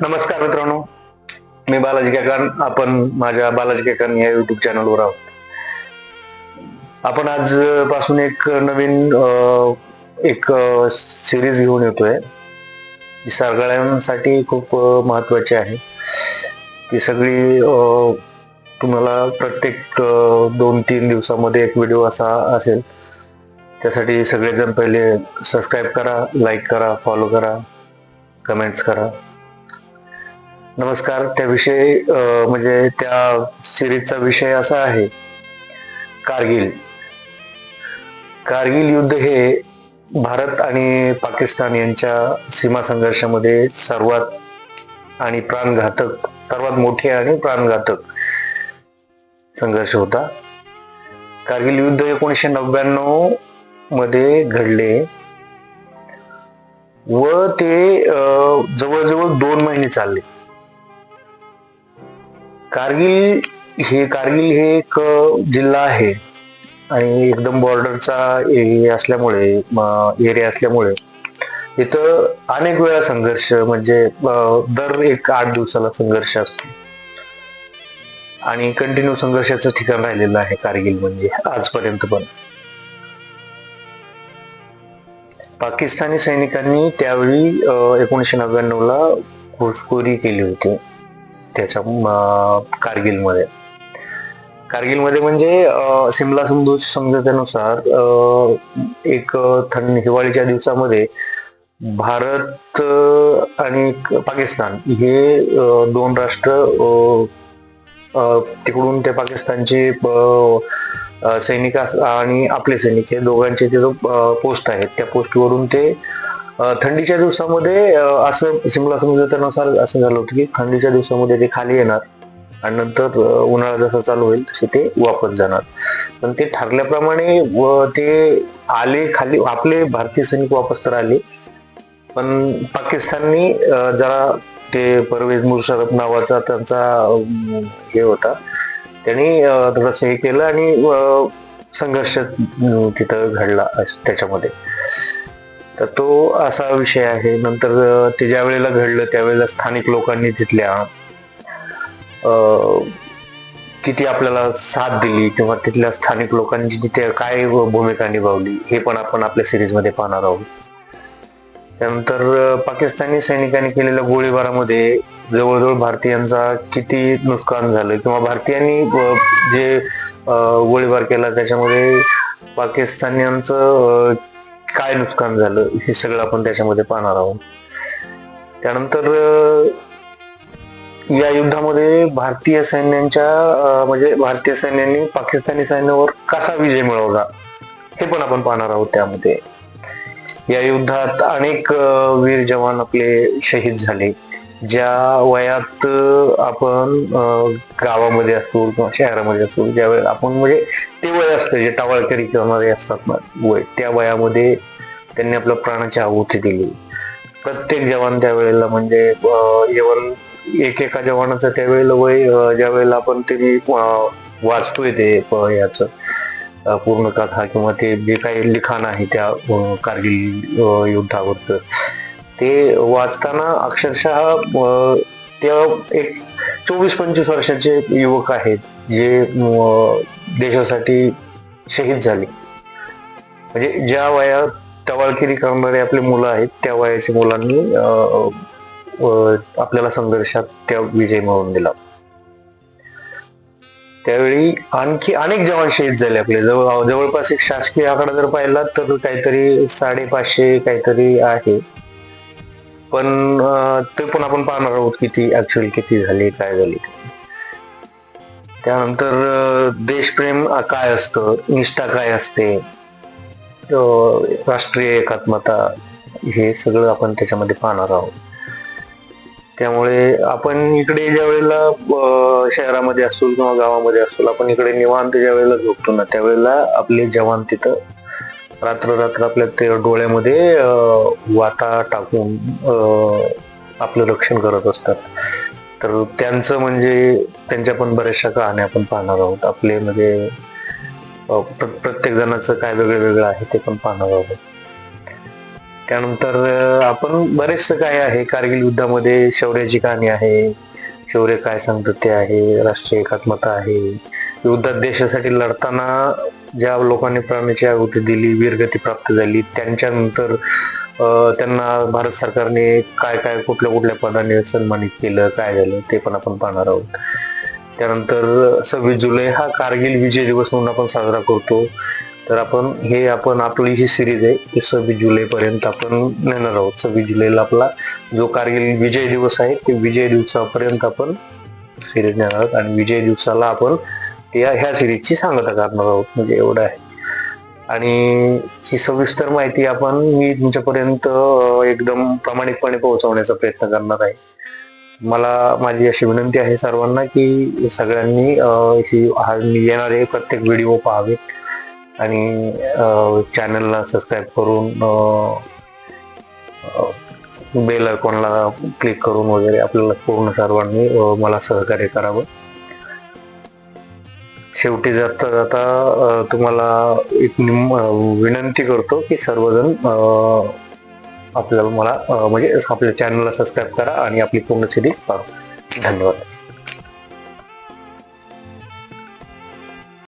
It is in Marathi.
नमस्कार मित्रांनो. मी बालाजी केकान आपण माझ्या बालाजी केकान या युट्यूब चॅनलवर आहोत. आपण आज पासून एक नवीन एक सिरीज घेऊन येतोय. सगळ्यांसाठी खूप महत्वाची आहे. ती सगळी तुम्हाला प्रत्येक दोन तीन दिवसामध्ये एक व्हिडिओ असा असेल. त्यासाठी सगळेजण पहिले सबस्क्राईब करा लाईक करा फॉलो करा कमेंट्स करा. नमस्कार त्याविषयी म्हणजे त्या सिरीजचा विषय असा आहे कारगिल. कारगिल युद्ध हे भारत आणि पाकिस्तान यांच्या सीमा संघर्षामध्ये सर्वात आणि प्राणघातक सर्वात मोठे आणि प्राणघातक संघर्ष होता. कारगिल युद्ध एकोणीसशे नव्याण्णवमध्ये घडले व ते अं, जवळजवळ दोन महिने चालले. कारगिल हे कारगिल हे एक जिल्हा आहे. आणि एकदम बॉर्डरचा एरिया असल्यामुळे एरिया असल्यामुळे इथं अनेक वेळा संघर्ष म्हणजे दर एक आठ दिवसाला संघर्ष असतो. आणि कंटिन्यू संघर्षाचं ठिकाण राहिलेलं आहे कारगिल म्हणजे आजपर्यंत पण. पाकिस्तानी सैनिकांनी त्यावेळी एकोणीसशे नव्याण्णव ला घुसखोरी केली होती. त्याच्या कारगिलमध्ये. कारगिलमध्ये म्हणजे सिमला सिंधू समजतेनुसार एक थंड हिवाळीच्या दिवसामध्ये भारत आणि पाकिस्तान हे दोन राष्ट्र तिकडून ते पाकिस्तानचे सैनिक आणि आपले सैनिक हे दोघांचे जे पोस्ट आहेत. त्या पोस्टवरून ते थंडीच्या दिवसामध्ये असं शिमला त्यानुसार असं झालं होतं की थंडीच्या दिवसामध्ये ते खाली येणार आणि नंतर उन्हाळा जसा चालू होईल तसे ते वापस जाणार. पण ते ठरल्याप्रमाणे व ते आले खाली आपले भारतीय सैनिक वापस तर आले. पण पाकिस्ताननी जरा ते परवेज मुशरफ नावाचा त्यांचा हे होता. त्यांनी तसं हे केलं आणि संघर्ष तिथं घडला त्याच्यामध्ये. तर तो असा विषय आहे. नंतर ते ज्या वेळेला घडलं त्यावेळेला स्थानिक लोकांनी तिथल्या अं, किती आपल्याला साथ दिली किंवा तिथल्या स्थानिक लोकांची तिथे काय भूमिका निभावली हे पण आपण आपल्या सिरीजमध्ये पाहणार आहोत. त्यानंतर पाकिस्तानी सैनिकांनी केलेल्या गोळीबारामध्ये जवळजवळ भारतीयांचा किती नुकसान झालं किंवा भारतीयांनी जे गोळीबार केला त्याच्यामध्ये पाकिस्तानीयांचं काय नुकसान झालं हे सगळं आपण त्याच्यामध्ये पाहणार आहोत. त्यानंतर या युद्धामध्ये भारतीय सैन्यांच्या म्हणजे भारतीय सैन्यांनी पाकिस्तानी सैन्यावर कसा विजय मिळवला हे पण आपण पाहणार आहोत त्यामध्ये. या युद्धात अनेक वीर जवान आपले शहीद झाले. ज्या वयात आपण गावामध्ये असतो किंवा शहरामध्ये असतो ज्या वेळेला आपण म्हणजे ते वय असतं जे टावळकरी करणारे असतात ना वय त्या वयामध्ये त्यांनी आपल्या प्राणाची आहुती दिली. प्रत्येक जवान त्यावेळेला म्हणजे अं, एक एका जवानाचं त्यावेळेला वय ज्या वेळेला आपण ते मी वाचतोय ते याच पूर्ण कथा किंवा ते जे काही लिखाण आहे त्या कारगिल युद्धावरचं ते वाचताना अक्षरशः त्या एक चोवीस पंचवीस वर्षाचे युवक आहेत जे देशासाठी शहीद झाले. म्हणजे ज्या वयात टवाळकिरी करणारे आपले मुलं आहेत त्या वयाच्या मुलांनी अं, आपल्याला संघर्षात त्या विजय मिळवून दिला. त्यावेळी आणखी अनेक जवान शहीद झाले आपले. जवळ जवळपास एक शासकीय आकडा जर पाहिला तर काहीतरी साडेपाचशे काहीतरी आहे. पण ते पण आपण पाहणार आहोत किती ऍक्च्युअली किती झाली काय झाली. त्यानंतर देशप्रेम काय असतं? निष्ठा काय असते? राष्ट्रीय एकात्मता हे सगळं आपण त्याच्यामध्ये पाहणार आहोत. त्यामुळे आपण इकडे ज्या वेळेला शहरामध्ये असू किंवा गावामध्ये असू आपण इकडे निवांत ज्या वेळेला झोपतो ना त्यावेळेला आपले जवान तिथं रात्र रात्र आपल्या ते डोळ्यामध्ये वाता टाकून आपलं रक्षण करत असतात. तर त्यांचं म्हणजे त्यांच्या पण बऱ्याचशा कहाण्या आपण पाहणार आहोत. आपले म्हणजे प्र- प्रत्येक जणाचं काय वेगळं वेगळं आहे ते पण पाहणार आहोत. त्यानंतर आपण बरेचसं काय आहे. कारगिल युद्धामध्ये शौर्याची कहाणी आहे. शौर्य काय सांगतं ते आहे? राष्ट्रीय एकात्मता आहे. युद्धात देशासाठी लढताना ज्या लोकांनी प्राण्याची आहुती दिली वीरगती प्राप्त झाली त्यांच्यानंतर त्यांना भारत सरकारने काय काय कुठल्या कुठल्या पदाने सन्मानित केलं काय झालं ते पण आपण पाहणार आहोत. त्यानंतर सव्वीस जुलै हा कारगिल विजय दिवस म्हणून आपण साजरा करतो. तर आपण हे आपण आपली ही सिरीज आहे ती सव्वीस जुलैपर्यंत आपण नेणार आहोत. सव्वीस जुलैला आपला जो कारगिल विजय दिवस आहे ते विजय दिवसापर्यंत आपण सिरीज नेणार आहोत. आणि विजय दिवसाला आपण या ह्या सिरीजची सांगता करणार आहोत म्हणजे एवढं आहे. आणि ही सविस्तर माहिती आपण मी तुमच्यापर्यंत एकदम प्रामाणिकपणे पोहोचवण्याचा प्रयत्न करणार आहे. मला माझी अशी विनंती आहे सर्वांना की सगळ्यांनी ही हा येणारे प्रत्येक व्हिडिओ पाहावेत. आणि चॅनलला सबस्क्राईब करून बेल आयकॉनला क्लिक करून वगैरे आपल्याला पूर्ण सर्वांनी मला सहकार्य करावं. शेवटी जाता जाता तुम्हाला एक विनंती करतो की सर्वजण आपल्याला मला म्हणजे आपल्या चॅनलला सबस्क्राईब करा आणि आपली पूर्ण सिरीज पाहा. धन्यवाद.